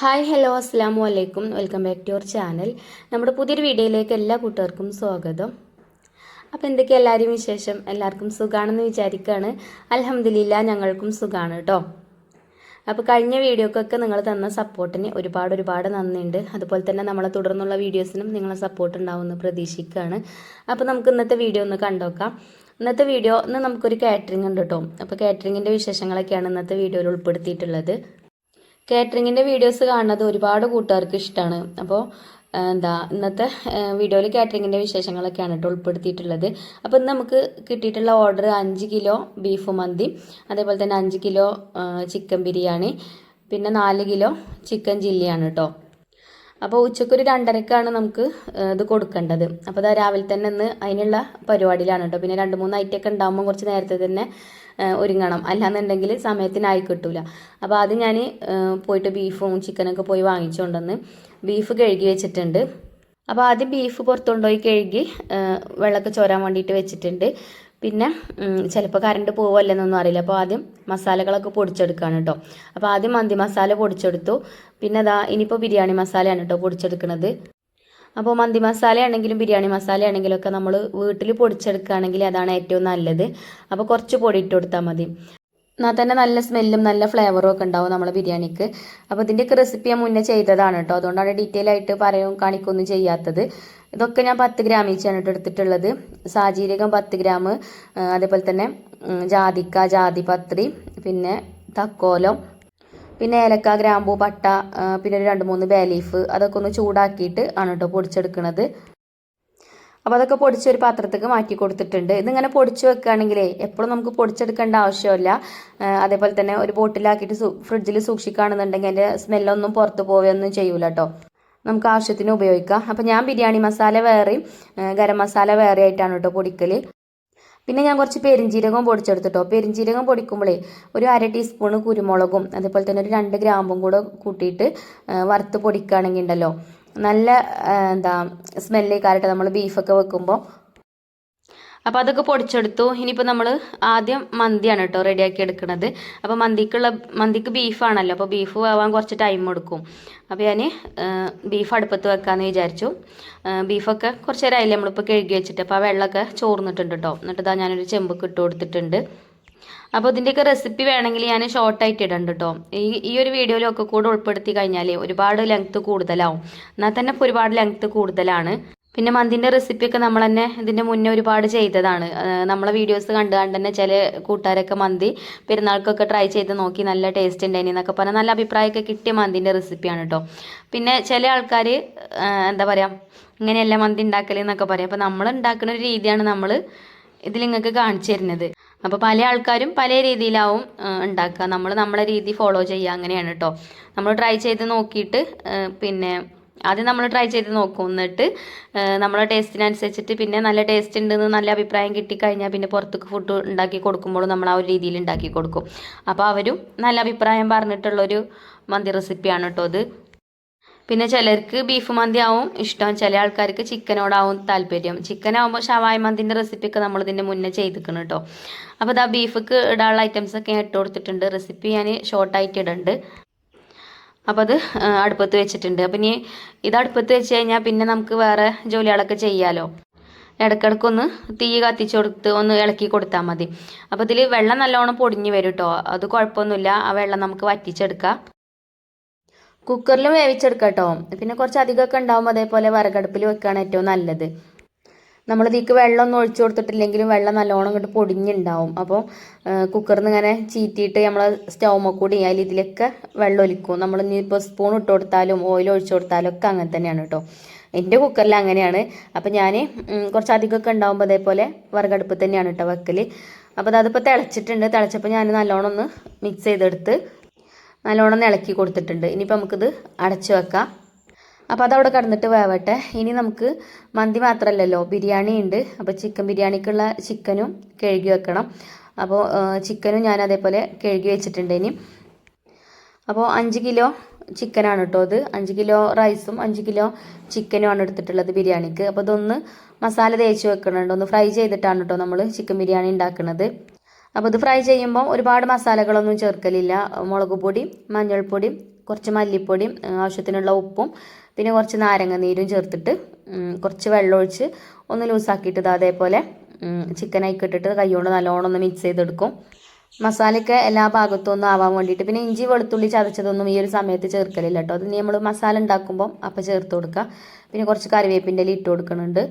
Hi hello അസ്സാം വലൈക്കും welcome back to your channel. നമ്മുടെ പുതിയൊരു വീഡിയോയിലേക്ക് എല്ലാ കൂട്ടുകാർക്കും സ്വാഗതം. അപ്പോൾ എന്തൊക്കെയാ എല്ലാവരും വിശേഷം? എല്ലാവർക്കും സുഖമാണെന്ന് വിചാരിക്കുകയാണ് അലഹമ്മദില്ല ഞങ്ങൾക്കും സുഖമാണ് കേട്ടോ അപ്പോൾ കഴിഞ്ഞ വീഡിയോക്കൊക്കെ നിങ്ങൾ തന്ന സപ്പോർട്ടിന് ഒരുപാട് ഒരുപാട് നന്ദിയുണ്ട്. അതുപോലെ തന്നെ നമ്മളെ തുടർന്നുള്ള വീഡിയോസിനും നിങ്ങളെ സപ്പോർട്ട് ഉണ്ടാവുമെന്ന് പ്രതീക്ഷിക്കുകയാണ്. അപ്പോൾ നമുക്ക് ഇന്നത്തെ വീഡിയോ ഒന്ന് കണ്ടോക്കാം. ഇന്നത്തെ വീഡിയോ ഇന്ന് നമുക്കൊരു കാറ്ററിംഗ് ഉണ്ട് കേട്ടോ അപ്പോൾ കാറ്ററിങ്ങിന്റെ വിശേഷങ്ങളൊക്കെയാണ് ഇന്നത്തെ വീഡിയോയിൽ ഉൾപ്പെടുത്തിയിട്ടുള്ളത്. കാറ്ററിങ്ങിന്റെ വീഡിയോസ് കാണുന്നത് ഒരുപാട് കൂട്ടുകാർക്ക് ഇഷ്ടമാണ് അപ്പോൾ എന്താ ഇന്നത്തെ വീഡിയോയിൽ കാറ്ററിങ്ങിന്റെ വിശേഷങ്ങളൊക്കെയാണ് കേട്ടോ ഉൾപ്പെടുത്തിയിട്ടുള്ളത്. അപ്പോൾ ഇന്ന് നമുക്ക് കിട്ടിയിട്ടുള്ള ഓർഡർ അഞ്ച് കിലോ ബീഫ് മന്തി അതേപോലെ തന്നെ അഞ്ച് കിലോ ചിക്കൻ ബിരിയാണി പിന്നെ നാല് കിലോ ചിക്കൻ ചില്ലിയാണ് കേട്ടോ. അപ്പോൾ ഉച്ചക്കൊരു രണ്ടരക്കാണ് നമുക്ക് ഇത് കൊടുക്കേണ്ടത്. അപ്പോൾ അത് രാവിലെ തന്നെ ഇന്ന് അതിനുള്ള പരിപാടിയിലാണ് കേട്ടോ. പിന്നെ രണ്ട് മൂന്ന് ഐറ്റൊക്കെ ഉണ്ടാകുമ്പോൾ കുറച്ച് നേരത്തെ തന്നെ ഒരുങ്ങണം. അല്ലാന്നുണ്ടെങ്കിൽ സമയത്തിനായി കിട്ടൂല. അപ്പോൾ അത് ഞാൻ പോയിട്ട് ബീഫും ചിക്കനൊക്കെ പോയി വാങ്ങിച്ചുകൊണ്ടുവന്ന് ബീഫ് കഴുകി വെച്ചിട്ടുണ്ട്. അപ്പോൾ ആദ്യം ബീഫ് പുറത്തുകൊണ്ടുപോയി കഴുകി വെള്ളമൊക്കെ ചോരാൻ വേണ്ടിയിട്ട് വെച്ചിട്ടുണ്ട്. പിന്നെ ചിലപ്പോൾ കറണ്ട് പോവല്ലെന്നൊന്നും അറിയില്ല. അപ്പോൾ ആദ്യം മസാലകളൊക്കെ പൊടിച്ചെടുക്കുകയാണ് കേട്ടോ അപ്പോൾ ആദ്യം മന്തി മസാല പൊടിച്ചെടുത്തു. പിന്നെ അതാ ഇനിയിപ്പോൾ ബിരിയാണി മസാലയാണ് കേട്ടോ പൊടിച്ചെടുക്കുന്നത് അപ്പോൾ മന്തി മസാല ആണെങ്കിലും ബിരിയാണി മസാല ആണെങ്കിലും ഒക്കെ നമ്മൾ വീട്ടിൽ പൊടിച്ചെടുക്കുകയാണെങ്കിൽ അതാണ് ഏറ്റവും നല്ലത്. അപ്പോൾ കുറച്ച് പൊടി ഇട്ട് കൊടുത്താൽ മതി. എന്നാൽ തന്നെ നല്ല സ്മെല്ലും നല്ല ഫ്ലേവറും ഒക്കെ ഉണ്ടാവും നമ്മളെ ബിരിയാണിക്ക്. അപ്പോൾ ഇതിന്റെയൊക്കെ റെസിപ്പി ഞാൻ മുന്നേ ചെയ്തതാണ് കേട്ടോ. അതുകൊണ്ടാണ് ഡീറ്റെയിൽ ആയിട്ട് പറയും കാണിക്കൊന്നും ചെയ്യാത്തത്. ഇതൊക്കെ ഞാൻ പത്ത് ഗ്രാം ഈച്ചാണ് കേട്ടോ എടുത്തിട്ടുള്ളത്. സാജീരകം പത്ത് ഗ്രാം അതേപോലെ തന്നെ ജാതിക്ക ജാതിപത്രി പിന്നെ തക്കോലം പിന്നെ ഏലക്ക ഗ്രാമ്പു പട്ട പിന്നെ ഒരു രണ്ട് മൂന്ന് ബേ ലീഫ് അതൊക്കെ ഒന്ന് ചൂടാക്കിയിട്ട് ആണ് കേട്ടോ പൊടിച്ചെടുക്കുന്നത് അപ്പോൾ അതൊക്കെ പൊടിച്ച് ഒരു പാത്രത്തേക്ക് മാറ്റി കൊടുത്തിട്ടുണ്ട്. ഇതിങ്ങനെ പൊടിച്ച് വെക്കുകയാണെങ്കിലേ എപ്പോഴും നമുക്ക് പൊടിച്ചെടുക്കേണ്ട ആവശ്യമില്ല. അതേപോലെ തന്നെ ഒരു ബോട്ടിലാക്കിയിട്ട് ഫ്രിഡ്ജിൽ സൂക്ഷിക്കുകയാണെന്നുണ്ടെങ്കിൽ അതിന്റെ സ്മെല്ലൊന്നും പുറത്ത് പോവുകയൊന്നും ചെയ്യൂല കേട്ടോ നമുക്ക് ആവശ്യത്തിന് ഉപയോഗിക്കാം. അപ്പോൾ ഞാൻ ബിരിയാണി മസാല വേറെയും ഗരം മസാല വേറെ ആയിട്ടാണ് കേട്ടോ പൊടിക്കൽ പിന്നെ ഞാൻ കുറച്ച് പെരിഞ്ചീരകം പൊടിച്ചെടുത്തിട്ടോ. പെരിഞ്ചീരകം പൊടിക്കുമ്പോഴേ ഒരു അര ടീസ്പൂൺ കുരുമുളകും അതേപോലെ തന്നെ ഒരു രണ്ട് ഗ്രാമ്പും കൂടെ കൂട്ടിയിട്ട് വറുത്ത് പൊടിക്കുകയാണെങ്കിൽ ഉണ്ടല്ലോ നല്ല എന്താ സ്മെല്ല് നമ്മൾ ബീഫൊക്കെ വെക്കുമ്പോൾ അപ്പോൾ അതൊക്കെ പൊടിച്ചെടുത്തു. ഇനിയിപ്പോൾ നമ്മൾ ആദ്യം മന്തിയാണ് കേട്ടോ റെഡിയാക്കി എടുക്കുന്നത് അപ്പോൾ മന്തിക്കുള്ള മന്തിക്ക് ബീഫാണല്ലോ അപ്പോൾ ബീഫ് വേവാൻ കുറച്ച് ടൈം എടുക്കും. അപ്പോൾ ഞാൻ ബീഫ് അടുപ്പത്ത് വെക്കാമെന്ന് വിചാരിച്ചു. ബീഫൊക്കെ കുറച്ച് നേരം ആയില്ലേ നമ്മളിപ്പോൾ കഴുകി വെച്ചിട്ട്. അപ്പോൾ ആ വെള്ളമൊക്കെ ചോർന്നിട്ടുണ്ട് കേട്ടോ എന്നിട്ട് ഇതാ ഞാനൊരു ചെമ്പൊക്കെ ഇട്ട് കൊടുത്തിട്ടുണ്ട്. അപ്പോൾ ഇതിന്റെയൊക്കെ റെസിപ്പി വേണമെങ്കിൽ ഞാൻ ഷോർട്ടായിട്ട് ഇടണ്ട് കേട്ടോ ഈ ഈ ഒരു വീഡിയോയിലൊക്കെ കൂടെ ഉൾപ്പെടുത്തി കഴിഞ്ഞാൽ ഒരുപാട് ലെങ്ത്ത് കൂടുതലാവും. എന്നാൽ തന്നെ ഒരുപാട് ലെങ്ത്ത് കൂടുതലാണ്. പിന്നെ മന്തിന്റെ റെസിപ്പിയൊക്കെ നമ്മൾ തന്നെ ഇതിന്റെ മുന്നേ ഒരുപാട് ചെയ്തതാണ്. നമ്മളെ വീഡിയോസ് കണ്ട് കണ്ട് തന്നെ ചില കൂട്ടുകാരൊക്കെ മന്തി പെരുന്നാൾക്കൊക്കെ ട്രൈ ചെയ്ത് നോക്കി നല്ല ടേസ്റ്റ് ഉണ്ടായിനി എന്നൊക്കെ പറഞ്ഞാൽ നല്ല അഭിപ്രായമൊക്കെ കിട്ടിയ മന്തിന്റെ റെസിപ്പിയാണ് കേട്ടോ പിന്നെ ചില ആൾക്കാർ എന്താ പറയുക ഇങ്ങനെയല്ല മന്തി ഉണ്ടാക്കൽ എന്നൊക്കെ പറയും. അപ്പോൾ നമ്മൾ ഉണ്ടാക്കുന്ന ഒരു രീതിയാണ് നമ്മൾ ഇതിൽ നിങ്ങൾക്ക് കാണിച്ചു തരുന്നത്. അപ്പോൾ പല ആൾക്കാരും പല രീതിയിലാവും ഉണ്ടാക്കുക നമ്മൾ നമ്മളെ രീതി ഫോളോ ചെയ്യുക അങ്ങനെയാണ് കേട്ടോ നമ്മൾ ട്രൈ ചെയ്ത് നോക്കിയിട്ട് പിന്നെ ആദ്യം നമ്മൾ ട്രൈ ചെയ്ത് നോക്കും. എന്നിട്ട് നമ്മളെ ടേസ്റ്റിനനുസരിച്ചിട്ട് പിന്നെ നല്ല ടേസ്റ്റ് ഉണ്ടെന്ന് നല്ല അഭിപ്രായം കിട്ടിക്കഴിഞ്ഞാൽ പിന്നെ പുറത്തേക്ക് ഫുഡ് ഉണ്ടാക്കി കൊടുക്കുമ്പോഴും നമ്മൾ ആ ഒരു രീതിയിൽ ഉണ്ടാക്കി കൊടുക്കും. അപ്പോൾ അവരും നല്ല അഭിപ്രായം പറഞ്ഞിട്ടുള്ളൊരു മന്തി റെസിപ്പിയാണ് കേട്ടോ അത്. പിന്നെ ചിലർക്ക് ബീഫ് മന്തി ആവും. ഇഷ്ടം ചില ആൾക്കാർക്ക് ചിക്കനോടാവും താല്പര്യം. ചിക്കൻ ആവുമ്പോൾ ഷവായ മന്തിന്റെ റെസിപ്പിയൊക്കെ നമ്മൾ ഇതിന്റെ മുന്നേ ചെയ്തിക്കണം കേട്ടോ അപ്പോൾ ഇതാ ബീഫിക്ക് ഇടാനുള്ള ഐറ്റംസൊക്കെ ഞാൻ ഇട്ട് കൊടുത്തിട്ടുണ്ട്. റെസിപ്പി ഞാൻ ഷോർട്ടായിട്ട് ഇടുന്നുണ്ട് അപ്പോൾ അത് അടുപ്പത്ത് വെച്ചിട്ടുണ്ട്. അപ്പം ഇനി ഇത് അടുപ്പത്ത് വെച്ച് കഴിഞ്ഞാൽ പിന്നെ നമുക്ക് വേറെ ജോലികളൊക്കെ ചെയ്യാമല്ലോ ഇടയ്ക്കിടയ്ക്കൊന്ന് തീ കത്തിച്ച് കൊടുത്ത് ഒന്ന് ഇളക്കി കൊടുത്താൽ മതി. അപ്പോൾ ഇതിൽ വെള്ളം നല്ലോണം പൊടിഞ്ഞ് വരും കേട്ടോ അത് കുഴപ്പമൊന്നുമില്ല. ആ വെള്ളം നമുക്ക് വറ്റിച്ചെടുക്കാം. കുക്കറിൽ വേവിച്ചെടുക്കാം കേട്ടോ പിന്നെ കുറച്ച് അധികമൊക്കെ ഉണ്ടാവും അതേപോലെ വിറകടുപ്പിൽ വെക്കുകയാണ് ഏറ്റവും നല്ലത്. നമ്മൾ ഇതിക്ക് വെള്ളം ഒന്നും ഒഴിച്ചു കൊടുത്തിട്ടില്ലെങ്കിലും വെള്ളം നല്ലോണം ഇങ്ങോട്ട് പൊടിഞ്ഞുണ്ടാവും. അപ്പോൾ കുക്കറിൽ നിന്ന് ഇങ്ങനെ ചീറ്റിയിട്ട് നമ്മൾ സ്റ്റൗമ്മ കൂടി അതിൽ ഇതിലൊക്കെ വെള്ളം ഒലിക്കും. നമ്മൾ ഇനിയിപ്പോൾ സ്പൂൺ ഇട്ട് കൊടുത്താലും ഓയിൽ ഒഴിച്ചു കൊടുത്താലും ഒക്കെ അങ്ങനെ തന്നെയാണ് കേട്ടോ എന്റെ കുക്കറിൽ അങ്ങനെയാണ്. അപ്പോൾ ഞാൻ കുറച്ച് അധികമൊക്കെ ഉണ്ടാകുമ്പോൾ അതേപോലെ വിറകടുപ്പ് തന്നെയാണ് കേട്ടോ വെക്കൽ അപ്പോൾ അതിപ്പോൾ തിളച്ചിട്ടുണ്ട്. തിളച്ചപ്പോൾ ഞാൻ നല്ലോണം ഒന്ന് മിക്സ് ചെയ്തെടുത്ത് നല്ലോണം ഇളക്കി കൊടുത്തിട്ടുണ്ട്. ഇനിയിപ്പോൾ നമുക്കിത് അടച്ചു വെക്കാം. അപ്പോൾ അതവിടെ കടന്നിട്ട് വേവട്ടെ. ഇനി നമുക്ക് മന്തി മാത്രമല്ലല്ലോ ബിരിയാണി ഉണ്ട്. അപ്പോൾ ചിക്കൻ ബിരിയാണിക്കുള്ള ചിക്കനും കഴുകി വെക്കണം. അപ്പോൾ ചിക്കനും ഞാൻ അതേപോലെ കഴുകി വെച്ചിട്ടുണ്ട് ഇനി. അപ്പോൾ അഞ്ച് കിലോ ചിക്കനാണ് കേട്ടോ അത് അഞ്ച് കിലോ റൈസും അഞ്ച് കിലോ ചിക്കനും ആണ് എടുത്തിട്ടുള്ളത് ബിരിയാണിക്ക്. അപ്പോൾ ഇതൊന്ന് മസാല തേച്ച് വെക്കണുണ്ട് ഒന്ന് ഫ്രൈ ചെയ്തിട്ടാണ് കേട്ടോ നമ്മൾ ചിക്കൻ ബിരിയാണി ഉണ്ടാക്കുന്നത് അപ്പോൾ ഇത് ഫ്രൈ ചെയ്യുമ്പോൾ ഒരുപാട് മസാലകളൊന്നും ചേർക്കലില്ല. മുളക് പൊടി മഞ്ഞൾപ്പൊടി കുറച്ച് മല്ലിപ്പൊടിയും ആവശ്യത്തിനുള്ള ഉപ്പും പിന്നെ കുറച്ച് നാരങ്ങ നീരും ചേർത്തിട്ട് കുറച്ച് വെള്ളം ഒഴിച്ച് ഒന്ന് ലൂസാക്കിയിട്ട് ഇത് അതേപോലെ ചിക്കൻ ഇട്ടിട്ട് കൈകൊണ്ട് നല്ലോണം ഒന്ന് മിക്സ് ചെയ്തെടുക്കും. മസാലയൊക്കെ എല്ലാ ഭാഗത്തും ഒന്നും ആവാൻ വേണ്ടിയിട്ട് പിന്നെ ഇഞ്ചി വെളുത്തുള്ളി ചതച്ചതൊന്നും ഈ ഒരു സമയത്ത് ചേർക്കലില്ല കേട്ടോ അത് നമ്മൾ മസാല ഉണ്ടാക്കുമ്പം അപ്പം ചേർത്ത് കൊടുക്കുക. പിന്നെ കുറച്ച് കറിവേപ്പിന്റെ ഇല ഇട്ട് കൊടുക്കുന്നുണ്ട്.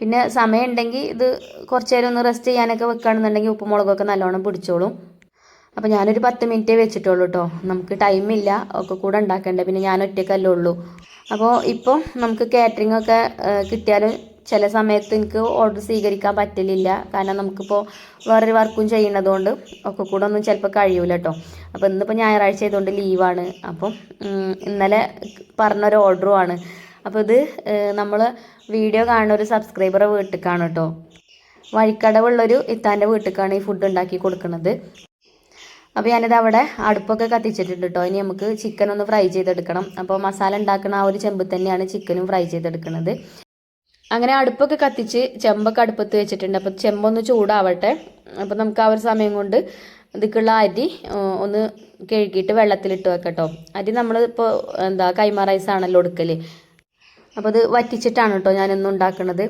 പിന്നെ സമയം ഉണ്ടെങ്കിൽ ഇത് കുറച്ച് നേരം ഒന്ന് റെസ്റ്റ് ചെയ്യാനൊക്കെ വെക്കുകയാണെന്നുണ്ടെങ്കിൽ ഉപ്പുമുളകൊക്കെ നല്ലോണം പിടിച്ചോളും. അപ്പോൾ ഞാനൊരു പത്ത് മിനിറ്റേ വെച്ചിട്ടുള്ളൂ കേട്ടോ നമുക്ക് ടൈമില്ല ഒക്കെ കൂടെ ഉണ്ടാക്കേണ്ടത് പിന്നെ ഞാൻ ഒറ്റയ്ക്കല്ലേ ഉള്ളൂ. അപ്പോൾ ഇപ്പോൾ നമുക്ക് കാറ്ററിംഗ് ഒക്കെ കിട്ടിയാൽ ചില സമയത്ത് എനിക്ക് ഓർഡർ സ്വീകരിക്കാൻ പറ്റലില്ല. കാരണം നമുക്കിപ്പോൾ വേറൊരു വർക്കും ചെയ്യുന്നതുകൊണ്ട് ഒക്കെ കൂടെ ഒന്നും ചിലപ്പോൾ കഴിയൂല കേട്ടോ അപ്പോൾ ഇന്നിപ്പോൾ ഞായറാഴ്ച ആയതുകൊണ്ട് ലീവാണ് അപ്പം ഇന്നലെ പറഞ്ഞൊരു ഓർഡറുമാണ് അപ്പോൾ ഇത് നമ്മൾ വീഡിയോ കാണുന്ന ഒരു സബ്സ്ക്രൈബറെ വീട്ടിലേക്കാണ് കേട്ടോ വഴിക്കടവുള്ളൊരു ഇത്താന്റെ വീട്ടിലേക്കാണ് ഈ ഫുഡ് ഉണ്ടാക്കി കൊടുക്കുന്നത് അപ്പോൾ ഞാനിത് അവിടെ അടുപ്പൊക്കെ കത്തിച്ചിട്ടുണ്ട് കേട്ടോ ഇനി നമുക്ക് ചിക്കൻ ഒന്ന് ഫ്രൈ ചെയ്തെടുക്കണം. അപ്പോൾ മസാല ഉണ്ടാക്കുന്ന ആ ഒരു ചെമ്പ് തന്നെയാണ് ചിക്കനും ഫ്രൈ ചെയ്തെടുക്കുന്നത്. അങ്ങനെ അടുപ്പൊക്കെ കത്തിച്ച് ചെമ്പൊക്കെ അടുപ്പത്ത് വെച്ചിട്ടുണ്ട്. അപ്പോൾ ചെമ്പൊന്ന് ചൂടാവട്ടെ. അപ്പോൾ നമുക്ക് ആ ഒരു സമയം കൊണ്ട് ഇതിക്കുള്ള അരി ഒന്ന് കഴുകിയിട്ട് വെള്ളത്തിലിട്ട് വെക്കട്ടോ. അരി നമ്മൾ ഇപ്പോൾ എന്താ കൈമ റൈസ് ആണല്ലോ എടുക്കൽ അപ്പോൾ അത് വറ്റിച്ചിട്ടാണ് കേട്ടോ ഞാനൊന്നും ഉണ്ടാക്കുന്നത്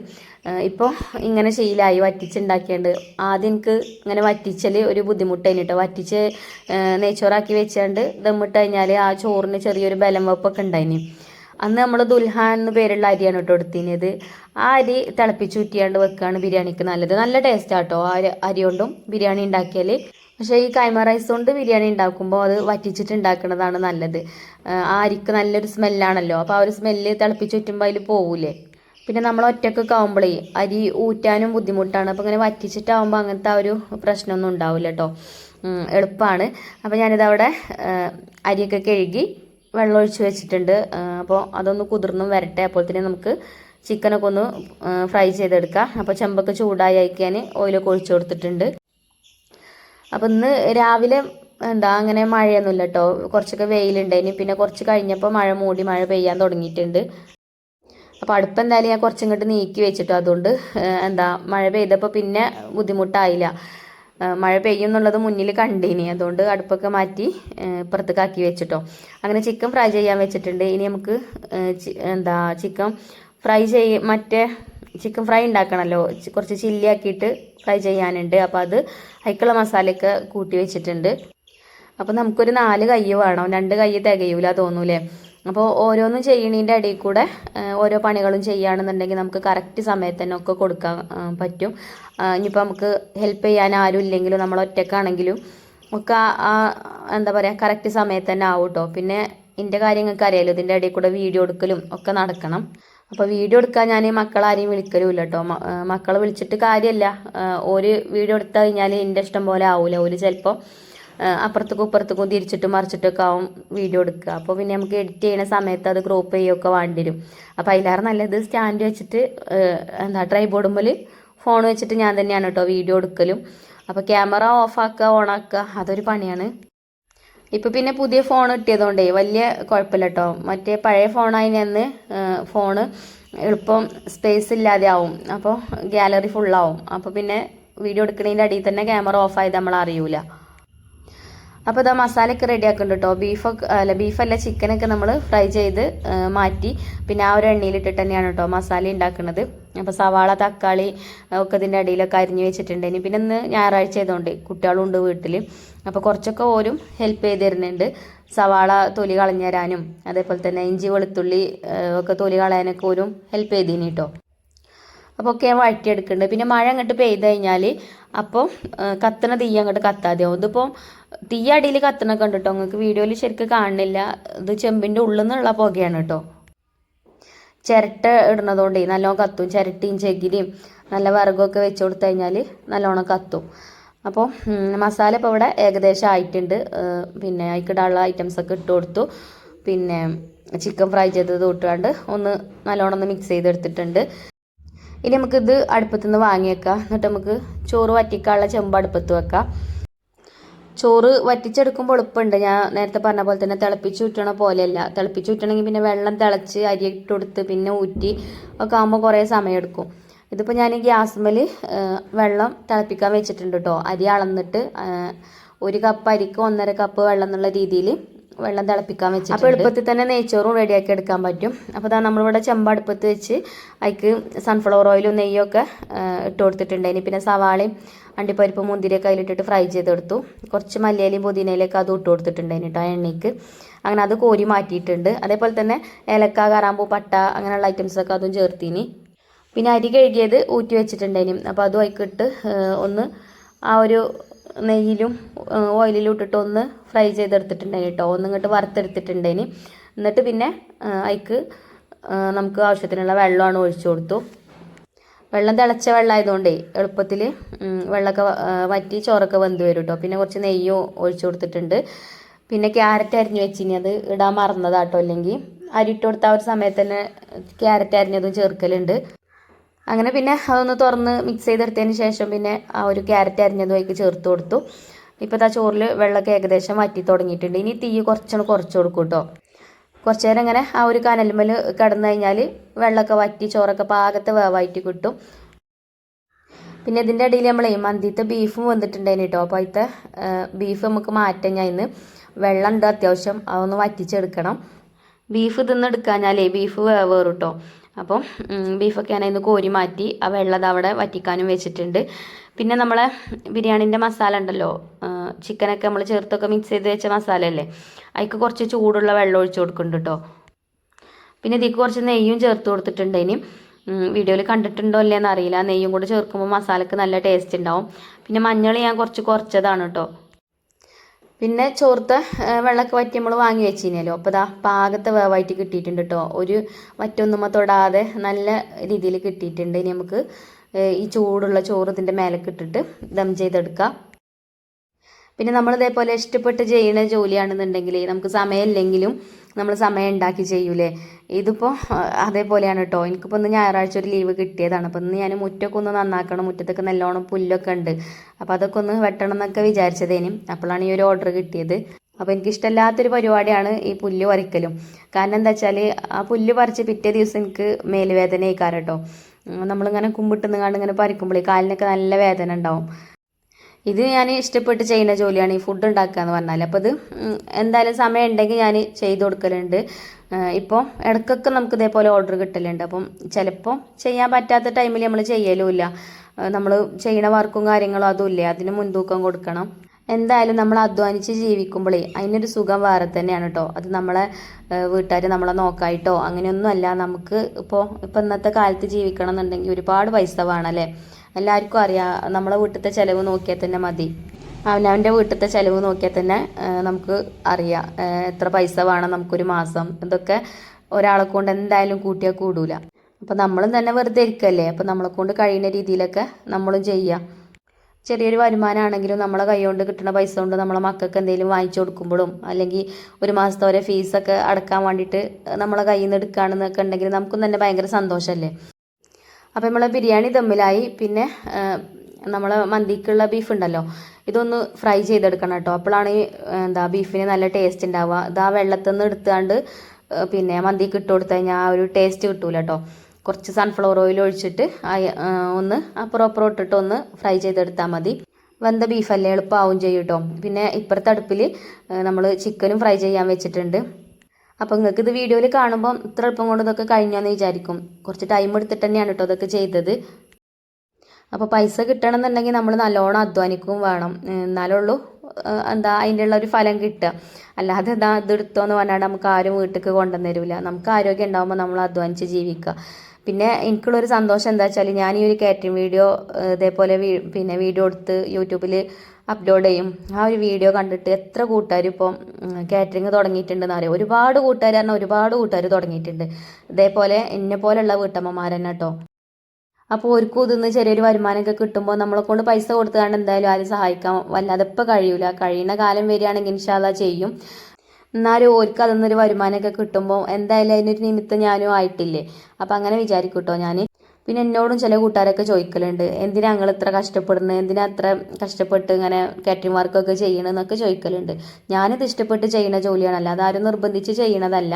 ഇപ്പോൾ ഇങ്ങനെ ശീലമായി വറ്റിച്ചുണ്ടാക്കിയത് ആദ്യം എനിക്ക് ഇങ്ങനെ വറ്റിച്ചൽ ഒരു ബുദ്ധിമുട്ടായി കേട്ടോ വറ്റിച്ച് നെയ്ച്ചോറാക്കി വെച്ചുകൊണ്ട് ദമ്മിട്ട് കഴിഞ്ഞാൽ ആ ചോറിന് ചെറിയൊരു ബലം വെപ്പൊക്കെ ഉണ്ടായിന്. അന്ന് നമ്മൾ ദുൽഹാൻ എന്ന് പേരുള്ള അരിയാണ് കേട്ടോ എടുത്തിനത് ആ അരി തിളപ്പിച്ചൂറ്റിയാണ്ട് വെക്കുകയാണ് ബിരിയാണിക്ക് നല്ലത്. നല്ല ടേസ്റ്റാണ് കേട്ടോ ആ അരി കൊണ്ടും ബിരിയാണി ഉണ്ടാക്കിയാൽ പക്ഷേ ഈ കൈമ റൈസ് കൊണ്ട് ബിരിയാണി ഉണ്ടാക്കുമ്പോൾ അത് വറ്റിച്ചിട്ട് ഉണ്ടാക്കുന്നതാണ് നല്ലത്. ആ അരിക്ക് നല്ലൊരു സ്മെല്ലാണല്ലോ. അപ്പോൾ ആ ഒരു സ്മെല്ല് തിളപ്പിച്ച് ചുറ്റുമ്പോൾ അതിൽ പോകൂലേ പിന്നെ നമ്മൾ ഒറ്റക്കൊക്കെ ആകുമ്പോഴേ അരി ഊറ്റാനും ബുദ്ധിമുട്ടാണ്. അപ്പോൾ ഇങ്ങനെ വറ്റിച്ചിട്ടാകുമ്പോൾ അങ്ങനത്തെ ആ ഒരു പ്രശ്നമൊന്നും ഉണ്ടാവില്ല കേട്ടോ എളുപ്പമാണ് അപ്പോൾ ഞാനിത് അവിടെ അരിയൊക്കെ കഴുകി വെള്ളം ഒഴിച്ച് വെച്ചിട്ടുണ്ട്. അപ്പോൾ അതൊന്ന് കുതിർന്നും വരട്ടെ. അപ്പോൾ തന്നെ നമുക്ക് ചിക്കനൊക്കെ ഒന്ന് ഫ്രൈ ചെയ്തെടുക്കാം. അപ്പോൾ ചെമ്പൊക്കെ ചൂടായി അയക്കാൻ ഓയിലൊക്കെ ഒഴിച്ചു കൊടുത്തിട്ടുണ്ട്. അപ്പോൾ ഇന്ന് രാവിലെ എന്താ അങ്ങനെ മഴയൊന്നുമില്ല കേട്ടോ കുറച്ചൊക്കെ വെയിലുണ്ടായിന് പിന്നെ കുറച്ച് കഴിഞ്ഞപ്പോൾ മഴ മൂടി മഴ പെയ്യാൻ തുടങ്ങിയിട്ടുണ്ട്. അപ്പോൾ അടുപ്പ് എന്തായാലും ഞാൻ കുറച്ചും ഇങ്ങോട്ട് നീക്കി വെച്ചിട്ടോ. അതുകൊണ്ട് എന്താ മഴ പെയ്തപ്പോൾ പിന്നെ ബുദ്ധിമുട്ടായില്ല. മഴ മഴ പെയ്യുന്നുള്ളത് മുന്നിൽ കണ്ടീനി. അതുകൊണ്ട് അടുപ്പൊക്കെ മാറ്റി പുറത്തേക്കാക്കി വെച്ചിട്ടോ. അങ്ങനെ ചിക്കൻ ഫ്രൈ ചെയ്യാൻ വെച്ചിട്ടുണ്ട്. ഇനി നമുക്ക് എന്താ ചിക്കൻ ഫ്രൈ ചെയ്യ മറ്റേ ചിക്കൻ ഫ്രൈ ഉണ്ടാക്കണമല്ലോ കുറച്ച് ചില്ലി ആക്കിയിട്ട് ഫ്രൈ ചെയ്യാനുണ്ട്. അപ്പോൾ അത് അതിക്കുള്ള മസാലയൊക്കെ കൂട്ടി വെച്ചിട്ടുണ്ട്. അപ്പോൾ നമുക്കൊരു നാല് കൈ വേണം. രണ്ട് കൈ തികയൂല തോന്നൂലേ? അപ്പോൾ ഓരോന്നും ചെയ്യണതിന്റെ ഇടയിൽ കൂടെ ഓരോ പണികളും ചെയ്യുകയാണെന്നുണ്ടെങ്കിൽ നമുക്ക് കറക്റ്റ് സമയത്ത് തന്നെ ഒക്കെ കൊടുക്കാൻ പറ്റും. ഇനിയിപ്പോൾ നമുക്ക് ഹെൽപ്പ് ചെയ്യാൻ ആരും ഇല്ലെങ്കിലും നമ്മൾ ഒറ്റക്കാണെങ്കിലും ഒക്കെ എന്താ പറയുക കറക്റ്റ് സമയത്ത് തന്നെ ആവും കേട്ടോ പിന്നെ ഇതിന്റെ കാര്യങ്ങൾക്ക് അറിയാലോ ഇതിന്റെ ഇടയിൽ കൂടെ വീഡിയോ എടുക്കലും ഒക്കെ നടക്കണം. അപ്പോൾ വീഡിയോ എടുക്കാൻ ഞാൻ മക്കളാരെയും വിളിക്കലുമില്ല കേട്ടോ മക്കളെ വിളിച്ചിട്ട് കാര്യമല്ല ഒരു വീഡിയോ എടുത്തു കഴിഞ്ഞാൽ എന്റെ ഇഷ്ടം പോലെ ആവില്ല ഒരു ചിലപ്പോൾ അപ്പുറത്തേക്കും ഇപ്പുറത്തേക്കും തിരിച്ചിട്ടും മറിച്ചിട്ടൊക്കെ ആവും വീഡിയോ എടുക്കുക അപ്പോൾ പിന്നെ നമുക്ക് എഡിറ്റ് ചെയ്യുന്ന സമയത്ത് അത് ക്രോപ്പ് ചെയ്യുകയൊക്കെ വേണ്ടി വരും. അപ്പോൾ അതിലേറെ നല്ലത് സ്റ്റാൻഡ് വെച്ചിട്ട് എന്താ ട്രൈബോർഡുമ്പോൾ ഫോൺ വെച്ചിട്ട് ഞാൻ തന്നെയാണ് കേട്ടോ വീഡിയോ എടുക്കലും. അപ്പോൾ ക്യാമറ ഓഫാക്കുക ഓണാക്കുക അതൊരു പണിയാണ്. ഇപ്പൊ പിന്നെ പുതിയ ഫോൺ കിട്ടിയതുകൊണ്ടേ വലിയ കുഴപ്പമില്ല കേട്ടോ മറ്റേ പഴയ ഫോണായിന് ഫോണ് എളുപ്പം സ്പേസ് ഇല്ലാതെ ആവും. അപ്പോൾ ഗാലറി ഫുള്ളാവും അപ്പോൾ പിന്നെ വീഡിയോ എടുക്കുന്നതിന്റെ അടിയിൽ തന്നെ ക്യാമറ ഓഫ് ആയത് നമ്മൾ അറിയൂല. അപ്പോൾ ഇതാ മസാലയൊക്കെ റെഡി ആക്കുന്നുണ്ട് കേട്ടോ ബീഫൊക്കെ അല്ല ബീഫല്ല ചിക്കനൊക്കെ നമ്മൾ ഫ്രൈ ചെയ്ത് മാറ്റി. പിന്നെ ആ ഒരു എണ്ണയിലിട്ടിട്ട് തന്നെയാണ് കേട്ടോ മസാല ഉണ്ടാക്കുന്നത് അപ്പോൾ സവാള തക്കാളി ഒക്കെ ഇതിന്റെ അടിയിലൊക്കെ അരിഞ്ഞു വെച്ചിട്ടുണ്ട്. ഇനി പിന്നെ ഇന്ന് ഞായറാഴ്ച ആയതുകൊണ്ട് കുട്ടികളുണ്ട് വീട്ടിൽ അപ്പോൾ കുറച്ചൊക്കെ ഓരും ഹെൽപ്പ് ചെയ്ത് തരുന്നുണ്ട്. സവാള തൊലി കളഞ്ഞു തരാനും അതേപോലെ തന്നെ ഇഞ്ചി വെളുത്തുള്ളി ഒക്കെ തൊലി കളയാനൊക്കെ ഓരും ഹെൽപ്പ് ചെയ്തിനി കേട്ടോ അപ്പോൾ ഒക്കെ വഴറ്റിയെടുക്കുന്നുണ്ട്. പിന്നെ മഴ അങ്ങോട്ട് പെയ്ത് കഴിഞ്ഞാൽ അപ്പോൾ കത്തണ തീ അങ്ങോട്ട് കത്താതെയാവും ഇതിപ്പോൾ തീ അടിയിൽ കത്തണൊക്കെ ഉണ്ട് നിങ്ങൾക്ക് വീഡിയോയിൽ ശരിക്കും കാണുന്നില്ല. ഇത് ചെമ്പിന്റെ ഉള്ളിൽ നിന്നുള്ള പുകയാണ് കേട്ടോ ചിരട്ട ഇടുന്നതുകൊണ്ടേ നല്ലോണം കത്തും. ചിരട്ടിയും ചകിരിയും നല്ല വിറകൊക്കെ വെച്ച് കൊടുത്തു കഴിഞ്ഞാൽ നല്ലോണം കത്തും. അപ്പോൾ മസാല ഇപ്പോൾ ഇവിടെ ഏകദേശം ആയിട്ടുണ്ട്. പിന്നെ അതിക്കിടാനുള്ള ഐറ്റംസ് ഒക്കെ ഇട്ട് കൊടുത്തു. പിന്നെ ചിക്കൻ ഫ്രൈ ചെയ്തത് തൊട്ടുകൊണ്ട് ഒന്ന് നല്ലോണം ഒന്ന് മിക്സ് ചെയ്തെടുത്തിട്ടുണ്ട്. ഇനി നമുക്കിത് അടുപ്പത്തു നിന്ന് വാങ്ങിയേക്കാം എന്നിട്ട് നമുക്ക് ചോറ് വറ്റിക്കാനുള്ള ചെമ്പ് അടുപ്പത്ത് വെക്കാം. ചോറ് വറ്റിച്ചെടുക്കുമ്പോൾ എളുപ്പമുണ്ട്. ഞാൻ നേരത്തെ പറഞ്ഞ പോലെ തന്നെ തിളപ്പിച്ച് ഊറ്റണ പോലെയല്ല. തിളപ്പിച്ച് ഊറ്റണമെങ്കിൽ പിന്നെ വെള്ളം തിളച്ച് അരി ഇട്ട് കൊടുത്ത് പിന്നെ ഊറ്റി ഒക്കെ ആകുമ്പോൾ കുറേ സമയമെടുക്കും ഇതിപ്പോൾ ഞാൻ ഈ ഗ്യാസ്മേൽ വെള്ളം തിളപ്പിക്കാൻ വെച്ചിട്ടുണ്ട് കേട്ടോ അരി അളന്നിട്ട് ഒരു കപ്പ് അരിക്ക് ഒന്നര കപ്പ് വെള്ളം എന്നുള്ള രീതിയിൽ വെള്ളം തിളപ്പിക്കാൻ വെച്ചിട്ട് അപ്പോൾ എളുപ്പത്തിൽ തന്നെ നെയ്ച്ചോറും റെഡിയാക്കി എടുക്കാൻ പറ്റും. അപ്പോൾ ഇതാ നമ്മളിവിടെ ചെമ്പ അടുപ്പത്ത് വെച്ച് അതിക്ക് സൺഫ്ലവർ ഓയിലും നെയ്യൊക്കെ ഇട്ട് ഇനി പിന്നെ സവാളയും അണ്ടിപ്പരിപ്പ് മുന്തിരിയൊക്കെ അതിലിട്ടിട്ട് ഫ്രൈ ചെയ്തെടുത്തു കുറച്ച് മല്ലിയിലും പുതിനയിലൊക്കെ അതും ഇട്ട് കൊടുത്തിട്ടുണ്ടായിന് കേട്ടോ എണ്ണയ്ക്ക്. അങ്ങനെ അത് കോരി മാറ്റിയിട്ടുണ്ട്. അതേപോലെ തന്നെ ഏലക്ക കറാമ്പൂ പട്ട അങ്ങനെയുള്ള ഐറ്റംസൊക്കെ അതും ചേർത്തിനി. പിന്നെ അരി കഴുകിയത് ഊറ്റി വെച്ചിട്ടുണ്ടായിന്. അപ്പോൾ അതും അതിക്കിട്ട് ഒന്ന് ആ ഒരു നെയ്യിലും ഓയിലിലും ഇട്ടിട്ട് ഒന്ന് ഫ്രൈ ചെയ്തെടുത്തിട്ടുണ്ടായിന് കേട്ടോ ഒന്ന് ഇങ്ങോട്ട് വറുത്തെടുത്തിട്ടുണ്ടായിന്. എന്നിട്ട് പിന്നെ അതിക്ക് നമുക്ക് ആവശ്യത്തിനുള്ള വെള്ളമാണ് ഒഴിച്ചു കൊടുത്തു. വെള്ളം തിളച്ച വെള്ളമായതുകൊണ്ടേ എളുപ്പത്തിൽ വെള്ളമൊക്കെ വറ്റി ചോറൊക്കെ വെന്ത് വരും കേട്ടോ പിന്നെ കുറച്ച് നെയ്യും ഒഴിച്ചു കൊടുത്തിട്ടുണ്ട്. പിന്നെ ക്യാരറ്റ് അരിഞ്ഞ് വെച്ചിനി. അത് ഇടാൻ മറന്നതാട്ടോ അല്ലെങ്കിൽ അരിട്ട് കൊടുത്ത ആ ഒരു സമയത്ത് തന്നെ ക്യാരറ്റ് അരിഞ്ഞതും ചേർക്കലുണ്ട്. അങ്ങനെ പിന്നെ അതൊന്ന് തുറന്ന് മിക്സ് ചെയ്തെടുത്തതിന് ശേഷം പിന്നെ ആ ഒരു ക്യാരറ്റ് അരിഞ്ഞതും അതിലേക്ക് ചേർത്ത് കൊടുത്തു. ഇപ്പോൾ ആ ചോറിൽ വെള്ളമൊക്കെ ഏകദേശം വറ്റി തുടങ്ങിയിട്ടുണ്ട്. ഇനി തീ കുറച്ചൊന്ന് കുറച്ച് കൊടുക്കും കേട്ടോ കുറച്ച് നേരം ഇങ്ങനെ ആ ഒരു കനൽമൽ കിടന്നു കഴിഞ്ഞാൽ വെള്ളമൊക്കെ വറ്റി ചോറൊക്കെ പാകത്തെ വേവായിട്ട് കിട്ടും. പിന്നെ ഇതിന്റെ ഇടയിൽ ഈ മന്തിത്തെ ബീഫും വന്നിട്ടുണ്ടായിന് കേട്ടോ അപ്പോൾ അതിത്തെ ബീഫ് നമുക്ക് മാറ്റാൻ ഞാൻ ഇന്ന് വെള്ളം ഉണ്ട് അത്യാവശ്യം അതൊന്ന് വറ്റിച്ചെടുക്കണം. ബീഫ് തിന്നെടുക്കാഞ്ഞാലേ ബീഫ് വേവേറും കേട്ടോ അപ്പം ബീഫൊക്കെ ഞാൻ ഇന്ന് കോരി മാറ്റി ആ വെള്ളം അവിടെ വറ്റിക്കാനും വെച്ചിട്ടുണ്ട്. പിന്നെ നമ്മളെ ബിരിയാണീന്റെ മസാല ഉണ്ടല്ലോ ചിക്കനൊക്കെ നമ്മൾ ചേർത്തൊക്കെ മിക്സ് ചെയ്ത് വെച്ച മസാല അല്ലേ അതിക്ക് കുറച്ച് ചൂടുള്ള വെള്ളം ഒഴിച്ച് കൊടുക്കുന്നുണ്ട് കേട്ടോ പിന്നെ ഇതിക്ക് കുറച്ച് നെയ്യും ചേർത്ത് കൊടുത്തിട്ടുണ്ട് ഇനി. വീഡിയോയിൽ കണ്ടിട്ടുണ്ടോ അല്ലേ അറിയില്ല. നെയ്യും കൂടെ ചേർക്കുമ്പോൾ മസാലക്ക് നല്ല ടേസ്റ്റ് ഉണ്ടാവും. പിന്നെ മഞ്ഞൾ ഞാൻ കുറച്ച് കുറച്ചതാണ് കേട്ടോ പിന്നെ ചോർത്ത വെള്ളമൊക്കെ വറ്റി നമ്മൾ വാങ്ങി വെച്ചിനല്ലോ. അപ്പോൾ ദാ പാകത്തെ വേവായിട്ട് കിട്ടിയിട്ടുണ്ട് കേട്ടോ ഒരു വറ്റൊന്നുമ തൊടാതെ നല്ല രീതിയിൽ കിട്ടിയിട്ടുണ്ട്. ഇനി നമുക്ക് ഈ ചൂടുള്ള ചോറ് ഇതിന്റെ മേലേക്ക് ഇട്ടിട്ട് ദം ചെയ്തെടുക്കാം. പിന്നെ നമ്മൾ ഇതേപോലെ ഇഷ്ടപ്പെട്ട് ചെയ്യുന്ന ജോലിയാണെന്നുണ്ടെങ്കിൽ നമുക്ക് സമയമില്ലെങ്കിലും നമ്മൾ സമയം ഉണ്ടാക്കി ചെയ്യൂലേ? ഇതിപ്പോൾ അതേപോലെയാണ് കേട്ടോ എനിക്കിപ്പോൾ ഒന്ന് ഞായറാഴ്ച ഒരു ലീവ് കിട്ടിയതാണ്. അപ്പോൾ ഇന്ന് ഞാൻ മുറ്റൊക്കെ ഒന്ന് നന്നാക്കണം. മുറ്റത്തൊക്കെ നല്ലോണം പുല്ലൊക്കെ ഉണ്ട്. അപ്പോൾ അതൊക്കെ ഒന്ന് വെട്ടണം എന്നൊക്കെ വിചാരിച്ചതേനും. അപ്പോഴാണ് ഈ ഒരു ഓർഡർ കിട്ടിയത്. അപ്പോൾ എനിക്ക് ഇഷ്ടമില്ലാത്തൊരു പരിപാടിയാണ് ഈ പുല്ല് പറിക്കലും. കാരണം എന്താ വെച്ചാൽ ആ പുല്ല് പറിച്ച് പിറ്റേ ദിവസം എനിക്ക് മേലുവേദന ആയിക്കാറ് കേട്ടോ നമ്മളിങ്ങനെ കുമ്പിട്ടുന്ന് കണ്ട് ഇങ്ങനെ പറിക്കുമ്പോൾ കാലിനൊക്കെ നല്ല വേദന ഉണ്ടാവും. ഇത് ഞാൻ ഇഷ്ടപ്പെട്ട് ചെയ്യുന്ന ജോലിയാണ് ഈ ഫുഡ് ഉണ്ടാക്കുക എന്ന് പറഞ്ഞാൽ അപ്പോൾ ഇത് എന്തായാലും സമയം ഉണ്ടെങ്കിൽ ഞാൻ ചെയ്ത് കൊടുക്കലുണ്ട്. ഇപ്പോൾ ഇടയ്ക്കൊക്കെ നമുക്ക് ഇതേപോലെ ഓർഡർ കിട്ടലുണ്ട്. അപ്പം ചിലപ്പോൾ ചെയ്യാൻ പറ്റാത്ത ടൈമിൽ നമ്മൾ ചെയ്യലുമില്ല. നമ്മൾ ചെയ്യണ വർക്കും കാര്യങ്ങളും അതും ഇല്ലേ? അതിന് മുൻതൂക്കം കൊടുക്കണം. എന്തായാലും നമ്മൾ അധ്വാനിച്ച് ജീവിക്കുമ്പോഴേ അതിനൊരു സുഖം വേറെ തന്നെയാണ് കേട്ടോ അത് നമ്മളെ വീട്ടുകാർ നമ്മളെ നോക്കായിട്ടോ അങ്ങനെയൊന്നുമല്ല. നമുക്ക് ഇപ്പോൾ ഇപ്പം ഇന്നത്തെ കാലത്ത് ജീവിക്കണം എന്നുണ്ടെങ്കിൽ ഒരുപാട് പൈസ വേണമല്ലേ എല്ലാവർക്കും അറിയാം. നമ്മളെ വീട്ടിലത്തെ ചിലവ് നോക്കിയാൽ തന്നെ മതി. അവനവന്റെ വീട്ടിലത്തെ ചിലവ് നോക്കിയാൽ തന്നെ നമുക്ക് അറിയാം. എത്ര പൈസ വേണം നമുക്കൊരു മാസം. ഇതൊക്കെ ഒരാളെ കൊണ്ട് എന്തായാലും കൂട്ടിയാൽ കൂടൂല. അപ്പോൾ നമ്മളും തന്നെ വെറുതെ ഇരിക്കല്ലേ? അപ്പോൾ നമ്മളെ കൊണ്ട് കഴിയുന്ന രീതിയിലൊക്കെ നമ്മളും ചെയ്യാം. ചെറിയൊരു വരുമാനമാണെങ്കിലും നമ്മളെ കൈ കൊണ്ട് കിട്ടുന്ന പൈസ കൊണ്ട് നമ്മളെ മക്കൾക്ക് എന്തെങ്കിലും വാങ്ങിച്ചു കൊടുക്കുമ്പോഴും അല്ലെങ്കിൽ ഒരു മാസത്തെ ഓരോ ഫീസൊക്കെ അടക്കാൻ വേണ്ടിയിട്ട് നമ്മളെ കയ്യിൽ നിന്ന് എടുക്കുകയാണെന്നൊക്കെ ഉണ്ടെങ്കിൽ നമുക്കും തന്നെ ഭയങ്കര സന്തോഷമല്ലേ? അപ്പോൾ നമ്മളെ ബിരിയാണി ദമ്മിലായി പിന്നെ നമ്മൾ മന്തിക്കുള്ള ബീഫ് ഉണ്ടല്ലോ. ഇതൊന്ന് ഫ്രൈ ചെയ്തെടുക്കണം കേട്ടോ. അപ്പോഴാണ് എന്താ ബീഫിന് നല്ല ടേസ്റ്റ് ഉണ്ടാവുക ഇതാ വെള്ളത്തിൽ നിന്ന് എടുത്താണ്ട് പിന്നെ മന്തിക്ക് ഇട്ട് കൊടുത്തു കഴിഞ്ഞാൽ ആ ഒരു ടേസ്റ്റ് കിട്ടൂല കേട്ടോ. കുറച്ച് സൺഫ്ലവർ ഓയിൽ ഒഴിച്ചിട്ട് ഒന്ന് അപ്പുറം അപ്പുറം ഇട്ടിട്ട് ഒന്ന് ഫ്രൈ ചെയ്തെടുത്താൽ മതി. വെന്ത ബീഫല്ലേ എളുപ്പമാവും ചെയ്യും കേട്ടോ. പിന്നെ ഇപ്പുറത്തെ അടുപ്പിൽ നമ്മൾ ചിക്കനും ഫ്രൈ ചെയ്യാൻ വെച്ചിട്ടുണ്ട്. അപ്പോൾ നിങ്ങൾക്ക് ഇത് വീഡിയോയിൽ കാണുമ്പോൾ ഇത്ര എളുപ്പം കൊണ്ട് ഇതൊക്കെ കഴിഞ്ഞാന്ന് വിചാരിക്കും. കുറച്ച് ടൈം എടുത്തിട്ട് തന്നെയാണ് കേട്ടോ ഇതൊക്കെ ചെയ്തത്. അപ്പോൾ പൈസ കിട്ടണം എന്നുണ്ടെങ്കിൽ നമ്മൾ നല്ലോണം അധ്വാനിക്കും വേണം. എന്നാലേ ഉള്ളൂ എന്താ അതിന്റെ ഉള്ള ഒരു ഫലം കിട്ടുക. അല്ലാതെ എന്താ ഇതെടുത്തോ എന്ന് പറഞ്ഞാൽ നമുക്ക് ആരും വീട്ടിലേക്ക് കൊണ്ടുവന്ന് തരില്ല നമുക്ക് ആരോഗ്യം ഉണ്ടാകുമ്പോൾ നമ്മൾ അധ്വാനിച്ച് ജീവിക്കുക. പിന്നെ എനിക്കുള്ളൊരു സന്തോഷം എന്താ വെച്ചാൽ ഞാൻ ഈ ഒരു കാറ്ററിംഗ് വീഡിയോ ഇതേപോലെ പിന്നെ വീഡിയോ എടുത്ത് യൂട്യൂബിൽ അപ്ലോഡ് ചെയ്യും. ആ ഒരു വീഡിയോ കണ്ടിട്ട് എത്ര കൂട്ടുകാർ ഇപ്പോൾ കാറ്ററിങ് തുടങ്ങിയിട്ടുണ്ടെന്ന് അറിയാം? ഒരുപാട് കൂട്ടുകാർ പറഞ്ഞാൽ ഒരുപാട് കൂട്ടുകാർ തുടങ്ങിയിട്ടുണ്ട്. ഇതേപോലെ എന്നെ പോലെയുള്ള വീട്ടമ്മമാർ തന്നെ കേട്ടോ അപ്പോൾ ഒരു ഇതൊന്ന് ചെറിയൊരു വരുമാനമൊക്കെ കിട്ടുമ്പോൾ നമ്മളെ കൊണ്ട് പൈസ കൊടുത്തുകൊണ്ട് എന്തായാലും ആരും സഹായിക്കാൻ വല്ലാതെ ഇപ്പം കഴിയൂല. കഴിയുന്ന കാലം വരികയാണെങ്കിൽ ഇൻഷാല്ല ചെയ്യും. എന്നാലും ഓർക്ക് അതിൽ നിന്നൊരു വരുമാനമൊക്കെ കിട്ടുമ്പോൾ എന്തായാലും അതിനൊരു നിമിത്തം ഞാനും ആയിട്ടില്ലേ? അപ്പം അങ്ങനെ വിചാരിക്കും കേട്ടോ ഞാൻ പിന്നെ എന്നോടും ചില കൂട്ടുകാരൊക്കെ ചോദിക്കലുണ്ട്. എന്തിനാ ഞങ്ങൾ ഇത്ര കഷ്ടപ്പെടുന്നത്? എന്തിനാ അത്ര കഷ്ടപ്പെട്ട് ഇങ്ങനെ കാറ്ററിംഗ് വർക്കൊക്കെ ചെയ്യണമെന്നൊക്കെ ചോദിക്കലുണ്ട്. ഞാനിത് ഇഷ്ടപ്പെട്ട് ചെയ്യുന്ന ജോലിയാണല്ല അതാരും നിർബന്ധിച്ച് ചെയ്യണതല്ല.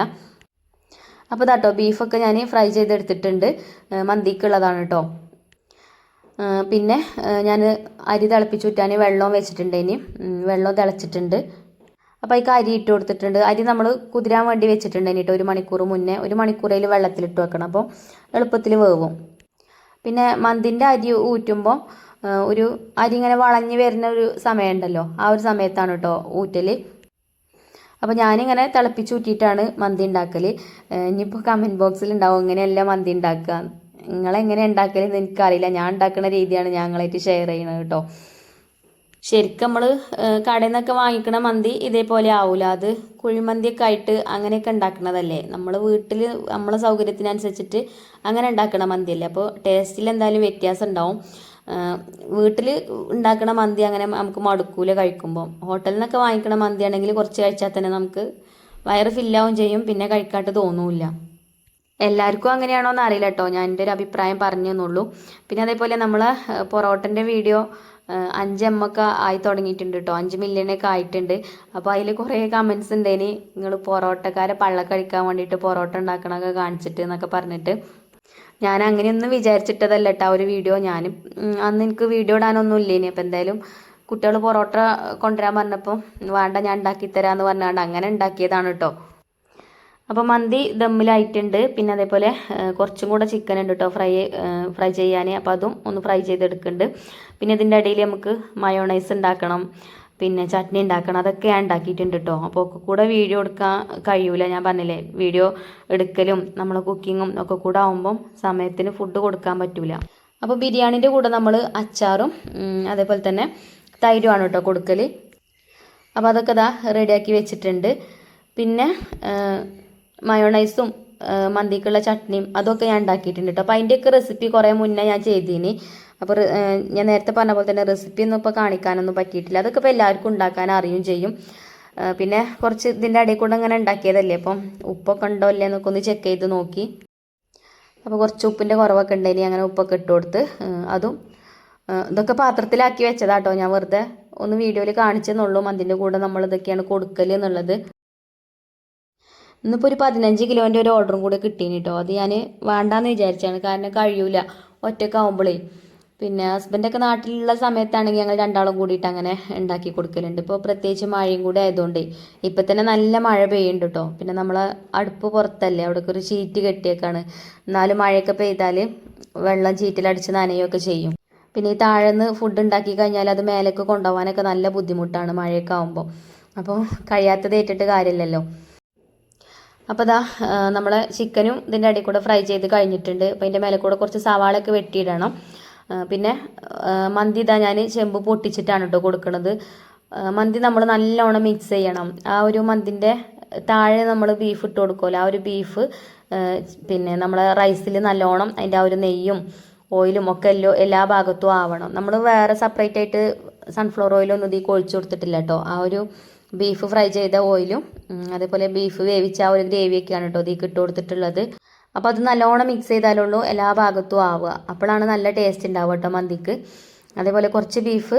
അപ്പോൾ ഇതാട്ടോ ബീഫൊക്കെ ഞാൻ ഫ്രൈ ചെയ്തെടുത്തിട്ടുണ്ട്. മന്തിക്കുള്ളതാണ് കേട്ടോ പിന്നെ ഞാൻ അരി തിളപ്പിച്ചുറ്റാൻ വെള്ളവും വെച്ചിട്ടുണ്ട് ഇനി. വെള്ളം തിളച്ചിട്ടുണ്ട്. അപ്പോൾ അതിക്ക് അരി ഇട്ട് കൊടുത്തിട്ടുണ്ട്. അരി നമ്മൾ കുതിരാൻ വേണ്ടി വെച്ചിട്ടുണ്ട് ഇനിയിട്ട് ഒരു മണിക്കൂർ മുന്നേ. ഒരു മണിക്കൂറയിൽ വെള്ളത്തിലിട്ട് വെക്കണം. അപ്പോൾ എളുപ്പത്തിൽ വേവും. പിന്നെ മന്തിന്റെ അരി ഊറ്റുമ്പോൾ ഒരു അരി ഇങ്ങനെ വളഞ്ഞ് വരുന്ന ഒരു സമയമുണ്ടല്ലോ ആ ഒരു സമയത്താണ് കേട്ടോ ഊറ്റൽ അപ്പോൾ ഞാനിങ്ങനെ തിളപ്പിച്ച് ഊറ്റിയിട്ടാണ് മന്തി ഉണ്ടാക്കൽ ഇനിയിപ്പോൾ കമന്റ് ബോക്സിൽ ഉണ്ടാവും ഇങ്ങനെയല്ല മന്തി ഉണ്ടാക്കുക നിങ്ങളെങ്ങനെ ഉണ്ടാക്കലെന്ന് എനിക്കറിയില്ല. ഞാൻ ഉണ്ടാക്കുന്ന രീതിയാണ് ഞങ്ങളായിട്ട് ഷെയർ ചെയ്യുന്നത് കേട്ടോ ശരിക്കും നമ്മൾ കടയിൽ നിന്നൊക്കെ വാങ്ങിക്കണ മന്തി ഇതേപോലെ ആവില്ല അത് കുഴിമന്തിയൊക്കെ ആയിട്ട് അങ്ങനെയൊക്കെ ഉണ്ടാക്കണതല്ലേ? നമ്മൾ വീട്ടിൽ നമ്മളെ സൗകര്യത്തിനനുസരിച്ചിട്ട് അങ്ങനെ ഉണ്ടാക്കണ മന്തിയല്ലേ? അപ്പോൾ ടേസ്റ്റിൽ എന്തായാലും വ്യത്യാസം ഉണ്ടാവും. വീട്ടിൽ ഉണ്ടാക്കണ മന്തി അങ്ങനെ നമുക്ക് മടുക്കൂല കഴിക്കുമ്പോൾ ഹോട്ടലിൽ നിന്നൊക്കെ വാങ്ങിക്കണ മന്തി ആണെങ്കിൽ കുറച്ച് കഴിച്ചാൽ തന്നെ നമുക്ക് വയറ് ഫില്ലാവും ചെയ്യും. പിന്നെ കഴിക്കാട്ട് തോന്നൂല്ല. എല്ലാവർക്കും അങ്ങനെയാണോ എന്ന് അറിയില്ല കേട്ടോ ഞാൻ എന്റെ ഒരു അഭിപ്രായം പറഞ്ഞു എന്നുള്ളൂ പിന്നെ അതേപോലെ നമ്മൾ പൊറോട്ടന്റെ വീഡിയോ അഞ്ച് എം ഒക്കെ ആയി തുടങ്ങിയിട്ടുണ്ട് കേട്ടോ അഞ്ച് മില്യണൊക്കെ ആയിട്ടുണ്ട്. അപ്പോൾ അതിൽ കുറേ കമൻസ് ഉണ്ടേനി നിങ്ങൾ പൊറോട്ടക്കാരെ പള്ള കഴിക്കാൻ വേണ്ടിയിട്ട് പൊറോട്ട ഉണ്ടാക്കണമൊക്കെ കാണിച്ചിട്ട് എന്നൊക്കെ പറഞ്ഞിട്ട്. ഞാൻ അങ്ങനെയൊന്നും വിചാരിച്ചിട്ടതല്ല കേട്ടോ ഒരു വീഡിയോ ഞാൻ അന്ന് എനിക്ക് വീഡിയോ ഇടാനൊന്നും ഇല്ലേനി. അപ്പോൾ എന്തായാലും കുട്ടികൾ പൊറോട്ട കൊണ്ടുവരാൻ പറഞ്ഞപ്പോൾ വേണ്ട ഞാൻ ഉണ്ടാക്കി തരാമെന്ന് പറഞ്ഞാണ്ട് അങ്ങനെ ഉണ്ടാക്കിയതാണ് കേട്ടോ അപ്പോൾ മന്തി ദമ്മിലായിട്ടുണ്ട്. പിന്നെ അതേപോലെ കുറച്ചും കൂടെ ചിക്കൻ ഉണ്ട് കേട്ടോ ഫ്രൈ ഫ്രൈ ചെയ്യാൻ അപ്പോൾ അതും ഒന്ന് ഫ്രൈ ചെയ്തെടുക്കുന്നുണ്ട്. പിന്നെ ഇതിന്റെ ഇടയിൽ നമുക്ക് മയോണൈസ് ഉണ്ടാക്കണം. പിന്നെ ചട്നി ഉണ്ടാക്കണം. അതൊക്കെ ഞാൻ ഉണ്ടാക്കിയിട്ടുണ്ട് കേട്ടോ അപ്പോൾ ഒക്കെ കൂടെ വീഡിയോ എടുക്കാൻ കഴിയൂല. ഞാൻ പറഞ്ഞില്ലേ വീഡിയോ എടുക്കലും നമ്മൾ കുക്കിങ്ങും ഒക്കെ കൂടെ ആകുമ്പം സമയത്തിന് ഫുഡ് കൊടുക്കാൻ പറ്റൂല. അപ്പോൾ ബിരിയാണിന്റെ കൂടെ നമ്മൾ അച്ചാറും അതേപോലെ തന്നെ തൈരുമാണ് കേട്ടോ കൊടുക്കൽ അപ്പോൾ അതൊക്കെ ഇതാ റെഡിയാക്കി വെച്ചിട്ടുണ്ട്. പിന്നെ മയോണൈസും മന്തിക്കുള്ള ചട്നിയും അതൊക്കെ ഞാൻ ഉണ്ടാക്കിയിട്ടുണ്ട് കേട്ടോ അപ്പോൾ അതിന്റെയൊക്കെ റെസിപ്പി കുറേ മുന്നേ ഞാൻ ചെയ്തിനി. അപ്പോൾ ഞാൻ നേരത്തെ പറഞ്ഞ പോലെ തന്നെ റെസിപ്പി ഒന്നും ഇപ്പോൾ കാണിക്കാനൊന്നും പറ്റിയിട്ടില്ല. അതൊക്കെ ഇപ്പോൾ എല്ലാവർക്കും ഉണ്ടാക്കാൻ അറിയും ചെയ്യും. പിന്നെ കുറച്ച് ഇതിന്റെ ഇടയിൽ കൂടെ അങ്ങനെ ഉണ്ടാക്കിയതല്ലേ? അപ്പം ഉപ്പൊക്കെ ഉണ്ടോ അല്ലേ എന്നൊക്കെ ഒന്ന് ചെക്ക് ചെയ്ത് നോക്കി. അപ്പോൾ കുറച്ച് ഉപ്പിന്റെ കുറവൊക്കെ ഉണ്ടായിനി അങ്ങനെ ഉപ്പൊക്കെ ഇട്ട് കൊടുത്ത് അതും ഇതൊക്കെ പാത്രത്തിലാക്കി വെച്ചതാട്ടോ ഞാൻ വെറുതെ ഒന്ന് വീഡിയോയിൽ കാണിച്ചെന്നുള്ളൂ. അതിന്റെ കൂടെ നമ്മൾ ഇതൊക്കെയാണ് കൊടുക്കൽ എന്നുള്ളത്. ഇന്നിപ്പോൾ ഒരു പതിനഞ്ച് കിലോന്റെ ഒരു ഓർഡറും കൂടെ കിട്ടീന് കേട്ടോ അത് ഞാൻ വേണ്ടാന്ന് വിചാരിച്ചാണ്. കാരണം കഴിയൂല. ഒറ്റക്കാവുമ്പോഴേ പിന്നെ ഹസ്ബൻഡൊക്കെ നാട്ടിലുള്ള സമയത്താണെങ്കിൽ ഞങ്ങൾ രണ്ടാളും കൂടിയിട്ട് അങ്ങനെ ഉണ്ടാക്കി കൊടുക്കലുണ്ട്. ഇപ്പോൾ പ്രത്യേകിച്ച് മഴയും കൂടി ആയതുകൊണ്ട്. ഇപ്പം തന്നെ നല്ല മഴ പെയ്യുന്നുണ്ട് കേട്ടോ പിന്നെ നമ്മൾ അടുപ്പ് പുറത്തല്ലേ. അവിടേക്ക് ഒരു ചീറ്റ് കെട്ടിയേക്കാണ്. എന്നാലും മഴയൊക്കെ പെയ്താൽ വെള്ളം ചീറ്റിലടിച്ച് നനയുകയൊക്കെ ചെയ്യും. പിന്നെ ഈ താഴെന്ന് ഫുഡ് ഉണ്ടാക്കി കഴിഞ്ഞാൽ അത് മേലേക്ക് കൊണ്ടുപോകാനൊക്കെ നല്ല ബുദ്ധിമുട്ടാണ് മഴയൊക്കെ ആകുമ്പോൾ അപ്പോൾ കഴിയാത്തത് ഏറ്റിട്ട് കാര്യമില്ലല്ലോ അപ്പോൾ ഇതാ നമ്മളെ ചിക്കനും ഇതിന്റെ അടിയിൽ കൂടെ ഫ്രൈ ചെയ്ത് കഴിഞ്ഞിട്ടുണ്ട്. അപ്പോൾ അതിന്റെ മേലെ കൂടെ കുറച്ച് സവാളയൊക്കെ വെട്ടിയിടണം. പിന്നെ മന്തി ഇതാ ഞാൻ ചെമ്പ് പൊട്ടിച്ചിട്ടാണ് കേട്ടോ കൊടുക്കുന്നത് മന്തി നമ്മൾ നല്ലോണം മിക്സ് ചെയ്യണം. ആ ഒരു മന്തിന്റെ താഴെ നമ്മൾ ബീഫ് ഇട്ട് കൊടുക്കുമല്ലോ ആ ഒരു ബീഫ് പിന്നെ നമ്മളെ റൈസിൽ നല്ലോണം അതിന്റെ ആ ഒരു നെയ്യും ഓയിലും ഒക്കെ എല്ലോ എല്ലാ ഭാഗത്തും ആവണം. നമ്മൾ വേറെ സെപ്പറേറ്റ് ആയിട്ട് സൺഫ്ലവർ ഓയിലൊന്നും ഇതിൽ കൊഴിച്ചു കൊടുത്തിട്ടില്ല കേട്ടോ ആ ഒരു ബീഫ് ഫ്രൈ ചെയ്ത ഓയിലും അതേപോലെ ബീഫ് വേവിച്ച ആ ഒരു ഗ്രേവിയൊക്കെയാണ് കേട്ടോ ഇതിൽ ഇട്ട് കൊടുത്തിട്ടുള്ളത്. അപ്പോൾ അത് നല്ലോണം മിക്സ് ചെയ്താലുള്ളൂ എല്ലാ ഭാഗത്തും ആവുക. അപ്പോഴാണ് നല്ല ടേസ്റ്റ് ഉണ്ടാവുക കേട്ടോ മന്തിക്ക്. അതേപോലെ കുറച്ച് ബീഫ്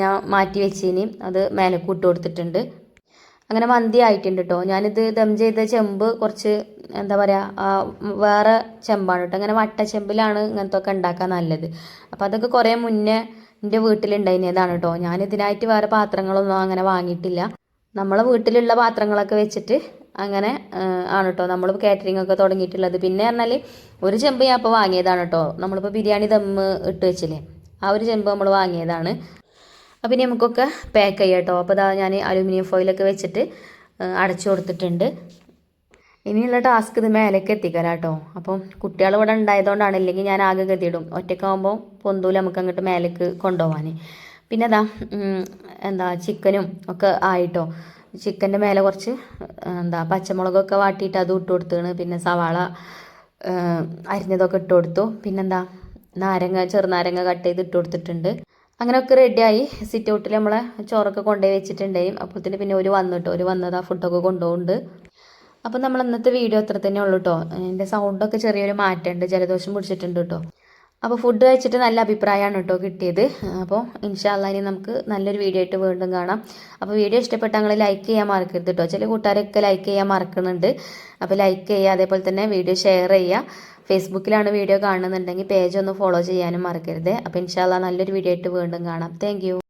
ഞാൻ മാറ്റി വെച്ചിനി അത് മേലെ ഇട്ട് കൊടുത്തിട്ടുണ്ട്. അങ്ങനെ മന്തി ആയിട്ടുണ്ട് കേട്ടോ. ഞാനിത് ദം ചെയ്ത ചെമ്പ് കുറച്ച് എന്താ പറയുക വേറെ ചെമ്പാണ് കേട്ടോ. അങ്ങനെ വട്ട ചെമ്പിലാണ് ഇങ്ങനത്തെ ഒക്കെ ഉണ്ടാക്കാൻ നല്ലത്. അപ്പോൾ അതൊക്കെ കുറേ മുന്നേ എന്റെ വീട്ടിലുണ്ടായിരുന്നതാണ് കേട്ടോ. ഞാനിതിനായിട്ട് വേറെ പാത്രങ്ങളൊന്നും അങ്ങനെ വാങ്ങിയിട്ടില്ല. നമ്മളെ വീട്ടിലുള്ള പാത്രങ്ങളൊക്കെ വെച്ചിട്ട് അങ്ങനെ ആണ് കേട്ടോ നമ്മൾ കാറ്ററിംഗ് ഒക്കെ തുടങ്ങിയിട്ടുള്ളത്. പിന്നെ പറഞ്ഞാൽ ഒരു ചെമ്പ് ഞാൻ അപ്പോൾ വാങ്ങിയതാണ് കേട്ടോ നമ്മളിപ്പോൾ ബിരിയാണി ദമ്മ് ഇട്ട് വെച്ചില്ലേ. ആ ഒരു ചെമ്പ് നമ്മൾ വാങ്ങിയതാണ്. അപ്പം ഇനി നമുക്കൊക്കെ പാക്ക് ചെയ്യാം കേട്ടോ അപ്പോൾ അതാ ഞാൻ അലുമിനിയം ഫോയിലൊക്കെ വെച്ചിട്ട് അടച്ചു കൊടുത്തിട്ടുണ്ട്. ഇനിയുള്ള ടാസ്ക് ഇത് മേലേക്ക് എത്തിക്കലാ കേട്ടോ അപ്പം കുട്ടികൾ ഇവിടെ ഉണ്ടായതുകൊണ്ടാണ് ഇല്ലെങ്കിൽ ഞാൻ ആകെ ഗതിയിടും. ഒറ്റയ്ക്കാവുമ്പോൾ പൊന്തൂല നമുക്ക് അങ്ങോട്ട് മേലേക്ക് കൊണ്ടുപോകാൻ പിന്നെ അതാ എന്താ ചിക്കനും ഒക്കെ ആയിട്ടോ. ചിക്കന്റെ മേലെ കുറച്ച് എന്താ പച്ചമുളകൊക്കെ വാട്ടിയിട്ട് അതും ഇട്ട് കൊടുത്താണ്. പിന്നെ സവാള അരിഞ്ഞതൊക്കെ ഇട്ട് കൊടുത്തു. പിന്നെന്താ നാരങ്ങ ചെറുനാരങ്ങ കട്ട് ചെയ്ത് ഇട്ട് കൊടുത്തിട്ടുണ്ട്. അങ്ങനെയൊക്കെ റെഡിയായി സിറ്റ് ഔട്ടിൽ നമ്മളെ ചോറൊക്കെ കൊണ്ടുപോയി വെച്ചിട്ടുണ്ടായി അപ്പോഴത്തേന് പിന്നെ ഒരു വന്നിട്ടോ. ഒരു വന്നത് ആ ഫുഡൊക്കെ കൊണ്ടുപോകുന്നുണ്ട് അപ്പോൾ നമ്മൾ ഇന്നത്തെ വീഡിയോ അത്ര തന്നെ ഉള്ളൂ കേട്ടോ എന്റെ സൗണ്ടൊക്കെ ചെറിയൊരു മാറ്റമുണ്ട് ജലദോഷം പിടിച്ചിട്ടുണ്ട് കേട്ടോ അപ്പോൾ ഫുഡ് കഴിച്ചിട്ട് നല്ല അഭിപ്രായമാണ് കേട്ടോ കിട്ടിയത്. അപ്പോൾ ഇൻഷാല്ല ഇനി നമുക്ക് നല്ലൊരു വീഡിയോ ആയിട്ട് വീണ്ടും കാണാം. അപ്പോൾ വീഡിയോ ഇഷ്ടപ്പെട്ട നിങ്ങൾ ലൈക്ക് ചെയ്യാൻ മറക്കരുത് കേട്ടോ ചില കൂട്ടുകാരൊക്കെ ലൈക്ക് ചെയ്യാൻ മറക്കുന്നുണ്ട്. അപ്പോൾ ലൈക്ക് ചെയ്യുക അതേപോലെ തന്നെ വീഡിയോ ഷെയർ ചെയ്യുക. ഫേസ്ബുക്കിലാണ് വീഡിയോ കാണുന്നുണ്ടെങ്കിൽ പേജ് ഒന്ന് ഫോളോ ചെയ്യാനും മറക്കരുത്. അപ്പോൾ ഇൻഷാല്ല നല്ലൊരു വീഡിയോ ആയിട്ട് വീണ്ടും കാണാം. താങ്ക്